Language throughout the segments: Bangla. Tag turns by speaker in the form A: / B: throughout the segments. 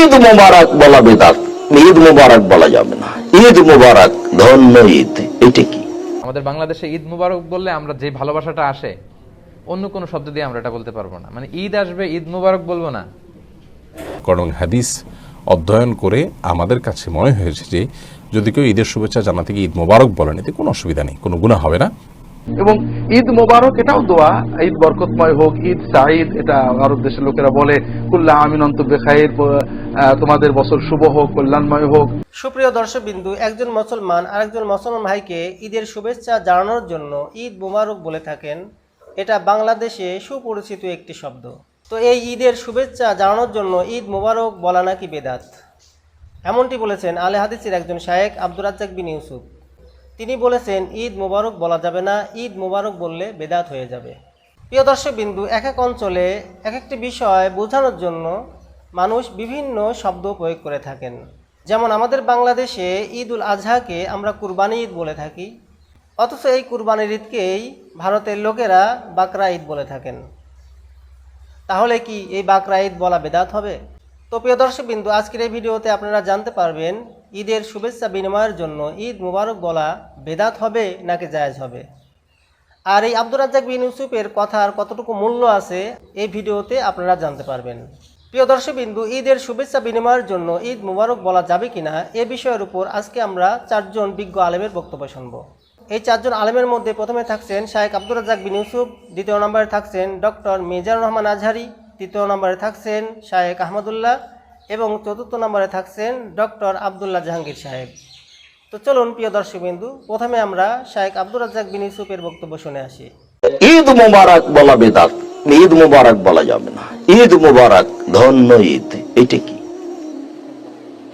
A: ঈদ মোবারক বলা বেদাত। ঈদ মোবারক বলা যাবে না। ঈদ মোবারক ধন্য ঈদ। এটা কি?
B: আমাদের বাংলাদেশে ঈদ মুবারক বললে আমরা যে ভালোবাসাটা আসে অন্য কোনো শব্দ দিয়ে আমরা এটা বলতে পারব না। মানে ঈদ আসবে ঈদ মুবারক বলব না।
C: করণ হাদিস অধ্যয়ন করে আমাদের কাছে মনে হয়েছে যে যদি কেউ ঈদের শুভেচ্ছা জানাতে গিয়ে ঈদ মোবারক বলেন এতে কোনো অসুবিধা নেই কোনো গুণা হবে না।
D: এবং ঈদ মোবারক এটাও দোয়া, ঈদ বরকতময় হোক, ঈদ সাঈদ, এটা আরব দেশের লোকেরা বলে, কুল্লা আমিন অন্ত বেখাইর তোমাদের বছর শুভ হোক, কল্যাণময় হোক।
E: সুপ্রিয় দর্শকবিন্দু, একজন মুসলমান আরেকজন মুসলমান ভাইকে ঈদের শুভেচ্ছা জানানোর জন্য ঈদ মোবারক বলে থাকেন। এটা বাংলাদেশে সুপরিচিত একটি শব্দ। তো এই ঈদের শুভেচ্ছা জানানোর জন্য ঈদ মোবারক বলা নাকি বেদাত? এমনটি বলেছেন আলে হাদিসের একজন শায়েক আব্দুর রাজ্জাক বিন ইউসুফ। তিনি বলেছেন, ঈদ মোবারক বলা যাবে না, ঈদ মোবারক বললে বেদাত হয়ে যাবে। প্রিয় দর্শক বিন্দু এক এক অঞ্চলে এক একটি বিষয় বোঝানোর জন্য মানুষ বিভিন্ন শব্দ প্রয়োগ করে থাকেন। যেমন আমাদের বাংলাদেশে ঈদ উল আজহাকে আমরা কুরবানি ঈদ বলে থাকি, অথচ এই কুরবানির ঈদকেই ভারতের লোকেরা বাকরা ঈদ বলে থাকেন। তাহলে কি এই বাকরা ঈদ বলা বেদাত হবে? তো প্রিয় দর্শকবিন্দু, আজকের এই ভিডিওতে আপনারা জানতে পারবেন, ঈদের শুভেচ্ছা বিনিময়ের জন্য ঈদ মুবারক বলা বেদাত হবে নাকি জায়েজ হবে? আর এই আব্দুর রাজ্জাক বিন ইউসুফের কথার কতটুকু মূল্য আছে, এই ভিডিওতে আপনারা জানতে পারবেন। প্রিয় দর্শকবিন্দু, ঈদের শুভেচ্ছা বিনিময়ের জন্য ঈদ মুবারক বলা যাবে কিনা, এ বিষয়ের উপর আজকে আমরা চারজন বিজ্ঞ আলেমের বক্তব্য শুনব। এই চারজন আলেমের মধ্যে প্রথমে থাকছেন শাহেক আব্দুর রাজ্জাক বিন ইউসুফ, দ্বিতীয় নম্বরে থাকছেন ডক্টর মিজানুর রহমান আজহারি তৃতীয় নম্বরে থাকছেন শাহেক আহমদুল্লাহ এবং চতুর্থ নম্বরে থাকছেন ডক্টর আবদুল্লাহ জাহাঙ্গীর সাহেব। তো চলুন, প্রিয় দর্শকবিন্দু, প্রথমে আমরা শাহেক আব্দুর রাজ্জাক বিন ইউসুফের বক্তব্য শুনে আসি।
A: ঈদ মোবারক বলা বেদাত, ঈদ মোবারক বলা যাবে না। ঈদ মোবারক, ধন্য ঈদ, এটা কি?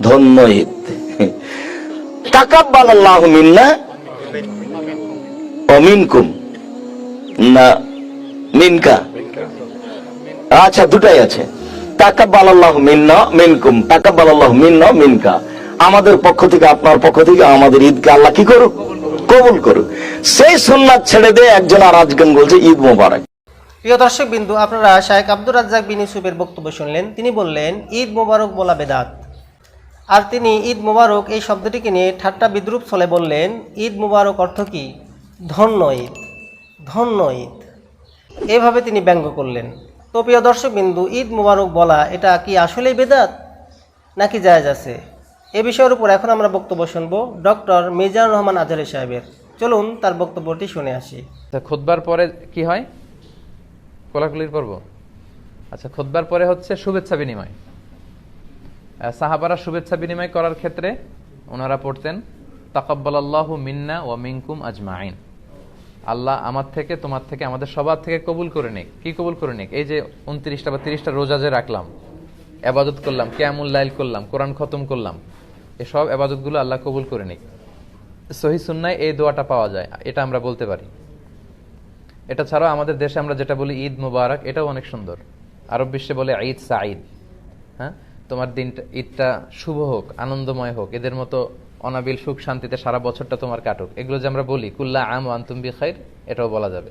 A: ধন্য ঈদ। তাকাব্বাল আল্লাহ মিন্না অমিনকুম না, মিনকা। আচ্ছা দুটাই আছে। তাকাব্বাল আল্লাহ মিন্না মিনকুম তাকাব্বাল আল্লাহ মিন্না মিনকা। আমাদের পক্ষ থেকে, আপনার পক্ষ থেকে, আমাদের ঈদকে আল্লাহ কি করুক? কবুল করুক। সেই সুন্নাত ছেড়ে দিয়ে একজন আর আজকেন বলছে, ঈদ মোবারক।
E: প্রিয় দর্শক বিন্দু, আপনারা শাহেক আব্দুর রাজ্জাক বিন ইউসুফের বক্তব্য শুনলেন। তিনি বললেন, ঈদ মোবারক বলা বেদাত। আর তিনি ঈদ মোবারক এই শব্দটিকে নিয়ে ঠাট্টা বিদ্রুপ ছলে বললেন, ঈদ মোবারক অর্থ কি? ধন্য ঈদ। ধন্য ঈদ। এভাবে তিনি ব্যঙ্গ করলেন। তো প্রিয় দর্শক বিন্দু ঈদ মোবারক বলা এটা কি আসলেই বেদাত? নাকি জায়জ আছে? এ বিষয়ের উপর এখন আমরা বক্তব্য শুনব ডক্টর মিজানুর রহমান আজহারি সাহেবের। চলুন তার বক্তব্যটি শুনে আসি।
B: খুতবার পরে কি হয়? কোলাকুলির পর্ব? আচ্ছা খুতবার পরে হচ্ছে শুভেচ্ছা বিনিময়। সাহাবারা শুভেচ্ছা বিনিময় করার ক্ষেত্রে ওনারা পড়তেন তাকাব্বাল আল্লাহ মিন্না ও মিনকুম আজমাইন আল্লাহ আমার থেকে, তোমার থেকে, আমাদের সবার থেকে কবুল করে নিক। কি কবুল করে নিক? এই যে উনত্রিশটা বা তিরিশটা রোজা যে রাখলাম, আবাদত করলাম ক্যামুল্লাইল করলাম, কোরআন খতম করলাম এসব আবাদতগুলো আল্লাহ কবুল করে নিক। সহি সুন্নায় এই দোয়াটা পাওয়া যায়, এটা আমরা বলতে পারি। এটা ছাড়াও আমাদের দেশে আমরা যেটা বলি ঈদ মুবারক, এটাও অনেক সুন্দর। আরব বিশ্বে বলে ঈদ সাঈদ। হ্যাঁ? তোমার দিনটা, ঈদটা শুভ হোক, আনন্দময় হোক, এদের মতো অনাবিল সুখ শান্তিতে সারা বছরটা তোমার কাটুক। এগুলো যে আমরা বলি, কুল্লা আম আন্তুম্বি খাইর এটাও বলা যাবে।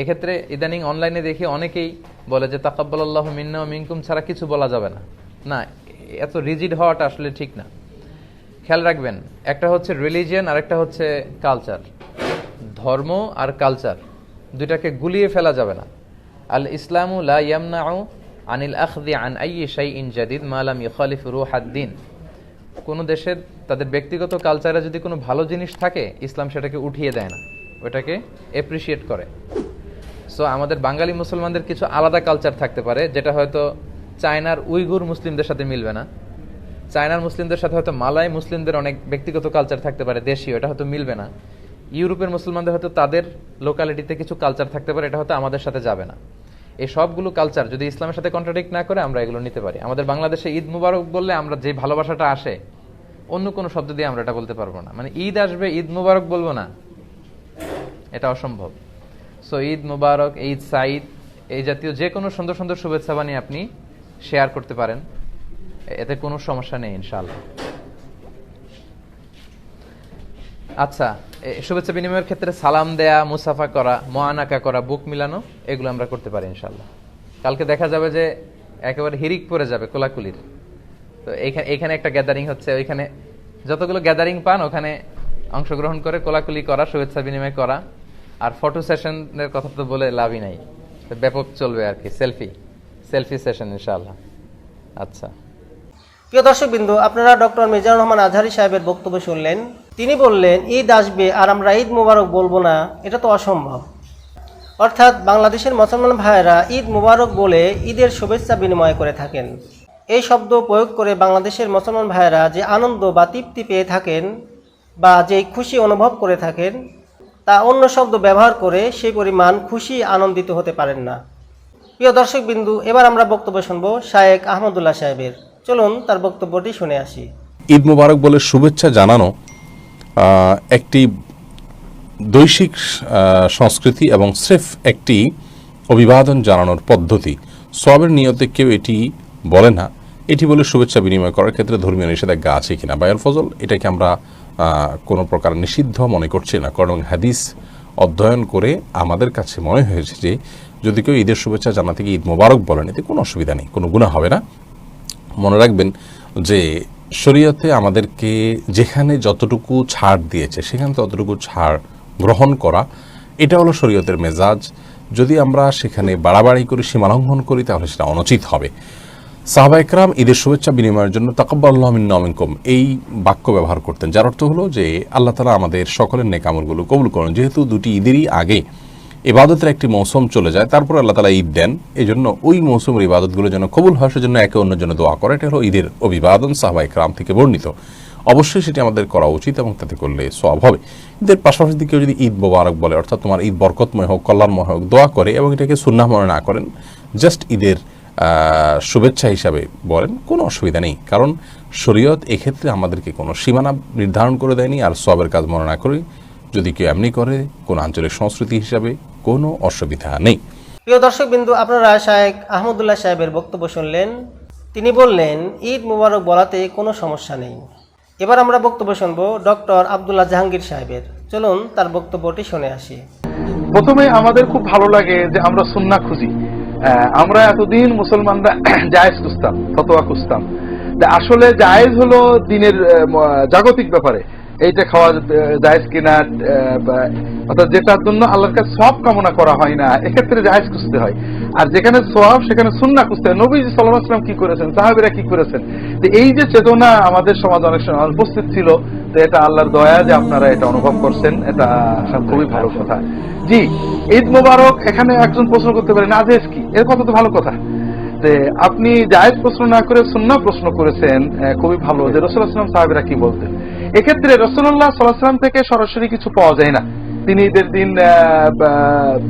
B: এক্ষেত্রে ইদানিং অনলাইনে দেখি অনেকেই বলে যে তাকাব্বাল্লাহ মিন্না মিনকুম ছাড়া কিছু বলা যাবে না। না, এত রিজিড হওয়াটা আসলে ঠিক না। খেয়াল রাখবেন, একটা হচ্ছে রিলিজিয়ান আর একটা হচ্ছে কালচার ধর্ম আর কালচার দুইটাকে গুলিয়ে ফেলা যাবে না। আল ইসলামু লা ইয়ামনাউ আনিল আখদি আন আইয়ি শাইইন জাদিদ মা লাম ইখালিফ রুহাদ্দিন কোন দেশের তাদের ব্যক্তিগত কালচারে যদি কোনো ভালো জিনিস থাকে, ইসলাম সেটাকে উঠিয়ে দেয় না। ওটাকে এপ্রিসিয়েট করে। সো আমাদের বাঙালি মুসলমানদের কিছু আলাদা কালচার থাকতে পারে, যেটা হয়তো চায়নার উইগুর মুসলিমদের সাথে মিলবে না। চায়নার মুসলিমদের সাথে হয়তো মালাই মুসলিমদের অনেক ব্যক্তিগত কালচার থাকতে পারে, দেশীয়, এটা হয়তো মিলবে না। ইউরোপের মুসলমানদের হয়তো তাদের লোকালিটিতে কিছু কালচার থাকতে পারে, এটা হয়তো আমাদের সাথে যাবে না। এই সবগুলো কালচার যদি ইসলামের সাথে কন্ট্রাডিক্ট না করে, আমরা এগুলো নিতে পারি। আমাদের বাংলাদেশে ঈদ মুবারক বললে আমরা যে ভালোবাসাটা আসে, অন্য কোনো শব্দ দিয়ে আমরা এটা বলতে পারব না। মানে ঈদ আসবে, ঈদ মুবারক বলব না। এটা অসম্ভব। সো ঈদ মুবারক, ঈদ সাঈদ, এই জাতীয় যে কোনো সুন্দর সুন্দর শুভেচ্ছা বানিয়ে আপনি শেয়ার করতে পারেন। এতে কোনো সমস্যা নেই, ইনশাআল্লাহ। আচ্ছা শুভেচ্ছা বিনিময়ের ক্ষেত্রে সালাম দেয়া, মুসাফা করা, মোয়ানাকা করা, বুক মিলানো, এগুলো আমরা করতে পারি ইনশাল্লাহ কালকে দেখা যাবে যে একেবারে হিরিক পড়ে যাবে কোলাকুলির। তো এখানে এখানে একটা গ্যাদারিং হচ্ছে, ওইখানে যতগুলো গ্যাদারিং পান, ওখানে অংশগ্রহণ করে কোলাকুলি করা, শুভেচ্ছা বিনিময় করা। আর ফটো সেশনের কথা তো বলে লাভই নাই। ব্যাপক চলবে আর কি, সেলফি সেলফি সেশন ইনশাআল্লাহ। আচ্ছা।
E: প্রিয় দর্শক বিন্দু আপনারা ডক্টর মিজানুর রহমান আজহারি সাহেবের বক্তব্য শুনলেন। তিনি বললেন, ঈদ আসবে আর আমরা ঈদ মুবারক বলব না, এটা তো অসম্ভব। অর্থাৎ বাংলাদেশের মুসলমান ভাইয়েরা ঈদ মুবারক বলে ঈদের শুভেচ্ছা বিনিময় করে থাকেন। এই শব্দ প্রয়োগ করে বাংলাদেশের মুসলমান ভাইয়েরা যে আনন্দ বা তৃপ্তি পেয়ে থাকেন বা যে খুশি অনুভব করে থাকেন, তা অন্য শব্দ ব্যবহার করে সেই পরিমাণ খুশি আনন্দিত হতে পারেন না। প্রিয় দর্শক বিন্দু এবার আমরা বক্তব্য শুনব শায়েক আহমদুল্লাহ সাহেবের। চলুন তার বক্তব্যটি শুনে আসি।
C: ঈদ মুবারক বলে শুভেচ্ছা জানানো একটি দৈশিক সংস্কৃতি এবং স্রেফ একটি অভিবাদন জানানোর পদ্ধতি। সবের নিয়তে কেউ এটি বলে না। এটি বলে শুভেচ্ছা বিনিময় করার ক্ষেত্রে ধর্মীয় নিষেধাজ্ঞা আছে কিনা বায়ুল ফজল, এটাকে আমরা কোনো প্রকার নিষিদ্ধ মনে করছি না। কারণ হাদিস অধ্যয়ন করে আমাদের কাছে মনে হয়েছে যে, যদি কেউ ঈদের শুভেচ্ছা জানাতে গিয়ে ঈদ মোবারক বলেন, এতে কোনো অসুবিধা নেই, কোনো গুণা হবে না। মনে রাখবেন যে শরীয়তে আমাদেরকে যেখানে যতটুকু ছাড় দিয়েছে, সেখানে ততটুকু ছাড় গ্রহণ করা, এটা হলো শরীয়তের মেজাজ। যদি আমরা সেখানে বাড়াবাড়ি করি, সীমালঙ্ঘন করি, তাহলে সেটা অনুচিত হবে। সাহাবা একরাম ঈদের শুভেচ্ছা বিনিময়ের জন্য তাকব্বাল্লাহ মিন্নমিনকুম এই বাক্য ব্যবহার করতেন। যার অর্থ হলো যে আল্লাহ তালা আমাদের সকলের নেকামলগুলো কবুল করেন। যেহেতু দুটি ঈদেরই আগে ইবাদতের একটি মৌসুম চলে যায়, তারপর আল্লাহ তালা ঈদ দেন। এই জন্য ওই মৌসুমের ইবাদতগুলো যেন কবুল হয়, সেজন্য একে অন্যের জন্য দোয়া করে। এটা হলো ঈদের অভিবাদন সাহবা ক্রাম থেকে বর্ণিত। অবশ্যই সেটি আমাদের করা উচিত এবং তাতে করলে সব হবে। ঈদের পাশাপাশি দিকে যদি ঈদ মোবারক বলে, অর্থাৎ তোমার ঈদ বরকতময় হোক, কল্যাণময় হোক, দোয়া করে এবং এটাকে সুন্নাহ মনে না করেন, জাস্ট ঈদের শুভেচ্ছা হিসাবে বলেন, কোনো অসুবিধা নেই। কারণ শরীয়ত এক্ষেত্রে আমাদেরকে কোনো সীমানা নির্ধারণ করে দেয়নি, আর সবের কাজ মনে না করি যদি কেউ এমনি করে কোনো আঞ্চলিক সংস্কৃতি হিসাবে কোনো অসুবিধা নেই।
E: প্রিয় দর্শক বিন্দু আপনারা শায়েক আহমদুল্লাহ সাহেবের বক্তব্য শুনলেন। তিনি বললেন ঈদ মুবারক বলাতে কোনো সমস্যা নেই। এবার আমরা বক্তব্য শুনব ডক্টর আবদুল্লাহ জাহাঙ্গীর সাহেবের। চলুন তার বক্তব্যটি শুনে আসি।
D: প্রথমে আমাদের খুব ভালো লাগে যে আমরা সুন্না খুঁজি। আমরা এতদিন মুসলমানরা জায়েজ খুঁজতাম ফতোয়া খুঁজতাম। আসলে জায়েজ হলো দিনের জাগতিক ব্যাপারে। এইটা খাওয়া জায়েজ কিনা অর্থাৎ যেটার জন্য আল্লাহর কাছে সব কামনা করা হয় না, এক্ষেত্রে জায়েজ খুঁজতে হয়। আর যেখানে সব সেখানে সুন্না খুঁজতে হয়। নবী সাল্লাহ আসলাম কি করেছেন? সাহাবিরা কি করেছেন? তো এই যে চেতনা আমাদের সমাজ অনেক সময় উপস্থিত ছিল, তো এটা আল্লাহর দয়া যে আপনারা এটা অনুভব করছেন, এটা খুবই ভালো কথা। জি, ঈদ মোবারক, এখানে একজন প্রশ্ন করতে পারে নাজেজ কি? এর কথা তো ভালো কথা। আপনি জায়েজ প্রশ্ন না করে সুন্না প্রশ্ন করেছেন খুবই ভালো। যে রসুল সাহেবেরা কি বলতেন? এক্ষেত্রে রসুল্লাহ সাল্লাহাম থেকে সরাসরি কিছু পাওয়া যায় না। তিনি ঈদের দিন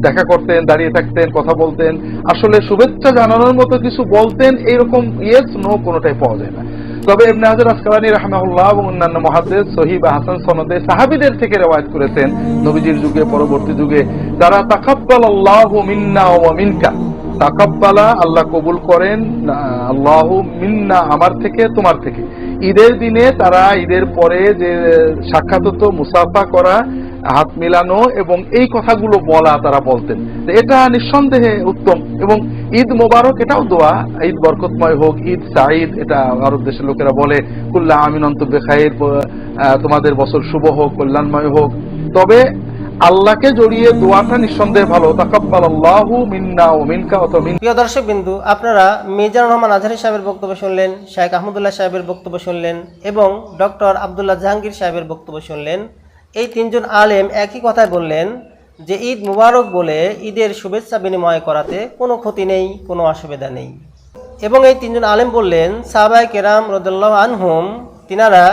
D: দেখা করতেন, দাঁড়িয়ে থাকতেন, কথা বলতেন, আসলে শুভেচ্ছা জানানোর মতো কিছু বলতেন, এইরকম ইয়েস, নো, কোনোটাই পাওয়া যায় না। তবে ইবনে হাজার আসকালানি রাহমাহুল্লাহ এবং অন্যান্য মহাদ্দেশ সহি বা হাসান সনদে সাহাবিদের থেকে রেওয়ায়ত করেছেন নবীজির যুগে, পরবর্তী যুগে, যারা তাকাব্বাল আল্লাহ মিন্না ও মিনকা, তাকাব্বালা আল্লাহ কবুল করেন আল্লাহ মিন্না আমার থেকে, তোমার থেকে। ঈদের দিনে তারা, ঈদের পরে যে সাক্ষাৎ মুসাফা করা হাত মিলানো এবং এই কথাগুলো বলা তারা বলতেন। এটা নিঃসন্দেহে উত্তম এবং ঈদ মোবারক এটাও দোয়া, ঈদ বরকতময় হোক, ঈদ সাঈদ, এটা আরব দেশের লোকেরা বলে, কুল্লা আমিন অন্তব্য খায়ের তোমাদের বছর শুভ হোক, কল্যাণময় হোক। তবে আল্লাহকে জড়িয়ে দোয়াটা নিঃসন্দেহে ভালো। তাকাব্বাল আল্লাহু মিন্না ও মিনকা মিন
E: প্রিয় দর্শক বিন্দু, আপনারা মিজানুর রহমান আজহারি সাহেবের বক্তব্য শুনলেন শায়েক আহমদুল্লাহ সাহেবের বক্তব্য শুনলেন এবং ডক্টর আবদুল্লাহ জাহাঙ্গীর সাহেবের বক্তব্য শুনলেন। এই তিনজন আলেম একই কথায় বললেন যে ঈদ মুবারক বলে ঈদের শুভেচ্ছা বিনিময় করাতে কোনো ক্ষতি নেই, কোনো অসুবিধা নেই। এবং এই তিনজন আলেম বললেন সাহাবাই কেরাম রদুল্লাহ আনহুম, তিনারা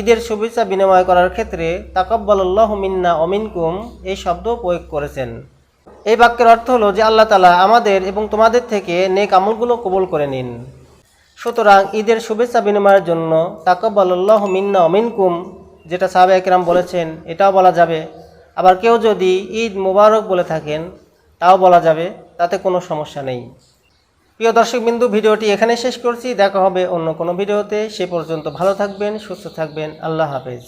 E: ঈদের শুভেচ্ছা বিনিময় করার ক্ষেত্রে তাকব্বাল্লাহ মিন্না অমিনকুম এই শব্দ প্রয়োগ করেছেন। এই বাক্যের অর্থ হলো যে আল্লাহ তালা আমাদের এবং তোমাদের থেকে নেক আমলগুলো কবুল করে নিন। সুতরাং ঈদের শুভেচ্ছা বিনিময়ের জন্য তাকব্বাল্লাহ মিন্না অমিনকুম যেটা সাহাবা একরাম বলেছেন, এটাও বলা যাবে। আবার কেউ যদি ঈদ মুবারক বলে থাকেন, তাও বলা যাবে, তাতে কোনো সমস্যা নেই। প্রিয় দর্শক বিন্দু, ভিডিওটি এখানে শেষ করছি। দেখা হবে অন্য কোনো ভিডিওতে। সে পর্যন্ত ভালো থাকবেন, সুস্থ থাকবেন। আল্লাহ হাফেজ।